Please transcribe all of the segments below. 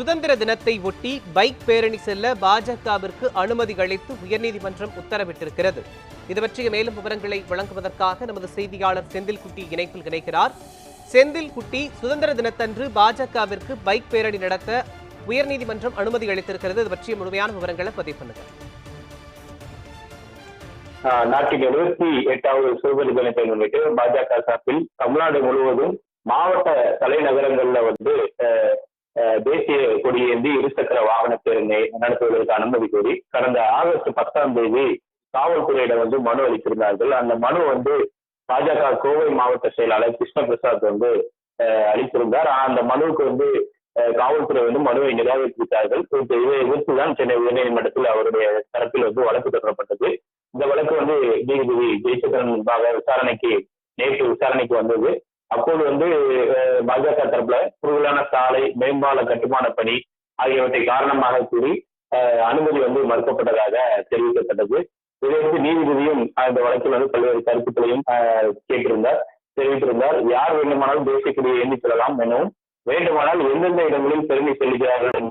சுதந்திர தினத்தை ஒட்டி பைக் பேரணி செல்ல பாஜகவிற்கு அனுமதி அளித்து உயர்நீதிமன்றம் உத்தரவிட்டிருக்கிறது. இது பற்றிய மேலும் விவரங்களை வழங்குவதற்காக நமது செய்தியாளர் செந்தில்குட்டி இணைப்பில் இணைக்கிறார் செந்தில்குட்டி சுதந்திர தினத்தன்று பாஜகவிற்கு பைக் பேரணி நடத்த உயர்நீதிமன்றம் அனுமதி அளித்திருக்கிறது. இது பற்றிய முழுமையான விவரங்களை பதிவு பண்ணுங்கள் நாட்டின் எழுபத்தி எட்டாவது சுதந்திர தினத்தை முன்னிட்டு பாஜக சார்பில் தமிழ்நாடு முழுவதும் மாவட்ட தலைநகரங்கள்ல வந்து தேசிய கொடியேந்தி இருசக்கர வாகன பேரணி நடத்துவதற்கு அனுமதி கோரி கடந்த ஆகஸ்ட் பத்தாம் தேதி காவல்துறையிடம் வந்து மனு அளித்திருந்தார்கள். அந்த மனு வந்து பாஜக கோவை மாவட்ட செயலாளர் கிருஷ்ண பிரசாத் வந்து ஆஹ், அளித்திருந்தார். அந்த மனுவுக்கு வந்து காவல்துறை வந்து மனுவை நிராகரித்தார்கள் இதை எதிர்த்து தான் சென்னை உயர்நீதிமன்றத்தில் அவருடைய தரப்பில் வந்து வழக்கு தொடரப்பட்டது. இந்த வழக்கு வந்து நீதிபதி ஜெயசந்திரன் முன்பாக விசாரணைக்கு நேற்று விசாரணைக்கு வந்தது. அப்போது வந்து பாஜக தரப்புல குறுகலான சாலை மேம்பால கட்டுமான பணி ஆகியவற்றை காரணமாக கூறி அனுமதி வந்து மறுக்கப்பட்டதாக தெரிவிக்கப்பட்டது. இதையடுத்து நீதிபதியும் அந்த வழக்கில் வந்து பல்வேறு கருத்துக்களையும் கேட்டிருந்தார் தெரிவித்திருந்தார். யார் வேண்டுமானாலும் தேசியக்குடியை எண்ணி செல்லலாம் எனவும் வேண்டுமானால் எந்தெந்த இடங்களில் பெருமை செல்கிறார்கள்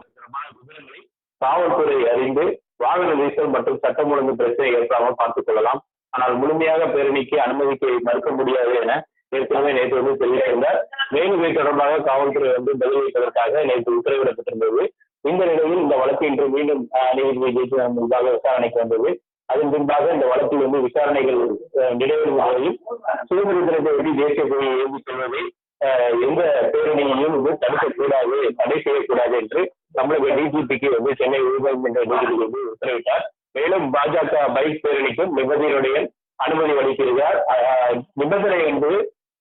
விவரங்களை காவல்துறை அறிந்து வாகன நெரிசல் மற்றும் சட்டம் ஒழுங்கு பிரச்சனை ஏற்படாமல் பார்த்துக் கொள்ளலாம். ஆனால் முழுமையாக பேரணிக்கு அனுமதிக்க மறுக்க முடியாது என ஏற்கனவே நேற்று வந்து தெரிவித்திருந்தார் மேலும் இது தொடர்பாக காவல்துறை வந்து பதிலளிப்பதற்காக நேற்று உத்தரவிடப்பட்டிருந்தது. இந்த நிலையில் இந்த வழக்கு இன்று மீண்டும் நீதிபதி ஜெயசந்திரன் முன்பாக விசாரணைக்கு வந்தது. அதன் பின்பாக இந்த வழக்கில் வந்து விசாரணைகள் அஹ், நிறைவேறும் சுதந்திர தினத்தை ஒட்டி தேசிய கொடியை ஏந்தி செல்வதை எந்த பேரணியையும் வந்து தடுக்கக்கூடாது தடை செய்யக்கூடாது என்று தமிழக டிஜிபிக்கு வந்து சென்னை உயர்நீதிமன்ற நீதிபதி வந்து உத்தரவிட்டார். மேலும் பாஜக பைக் பேரணிக்கும் நிபந்தனையுடைய அனுமதி அளித்திருக்கிறார். நிபந்தனை என்பது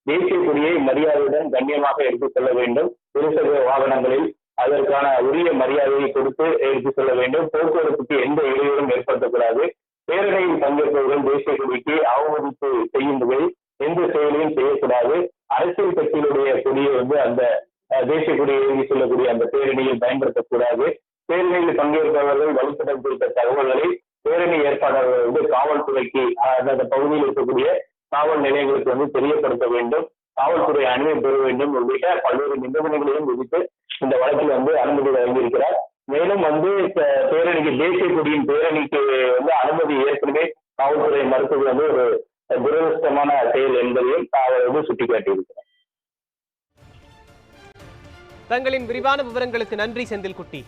தேசிய கொடியை மரியாதையுடன் கண்ணியமாக எடுத்துச் செல்ல வேண்டும். இருசக்கர வாகனங்களில் அதற்கான உரிய மரியாதையை கொடுத்து எடுத்துச் செல்ல வேண்டும். போக்குவரத்துக்கு எந்த இடையூறும் ஏற்படுத்தக்கூடாது. பேரணியில் பங்கேற்பவர்கள் தேசிய கொடிக்கு அவமதிப்பு செய்யும் வகையில் எந்த செயலையும் செய்யக்கூடாது. அரசியல் கட்சிகளுடைய கொடியை வந்து அந்த அஹ், தேசிய கொடியை எழுதி செல்லக்கூடிய அந்த பேரணியில் பயன்படுத்தக்கூடாது. பேரணியில் பங்கேற்பவர்கள் வழிபடம் குறித்த தகவல்களை பேரணி ஏற்பாளர்கள் வந்து காவல்துறைக்கு அஹ், அந்த பகுதியில் இருக்கக்கூடிய காவல் நிலையங்களுக்கு வந்து தெரியப்படுத்த வேண்டும். காவல்துறை அனுமதி பெற வேண்டும். உள்ளிட்ட பல்வேறு நிபந்தனைகளையும் விதித்து இந்த வழக்கில் வந்து அனுமதி வழங்கியிருக்கிறார். மேலும் வந்து பேரணிக்கு தேசிய கொடியின் பேரணிக்கு வந்து அனுமதி ஏற்கனவே காவல்துறை மறுத்தது வந்து ஒரு துரதிருஷ்டமான செயல் என்பதையும் அவர் வந்து சுட்டிக்காட்டியிருக்கிறார். தங்களின் விரிவான விவரங்களுக்கு நன்றி செந்தில்குட்டி.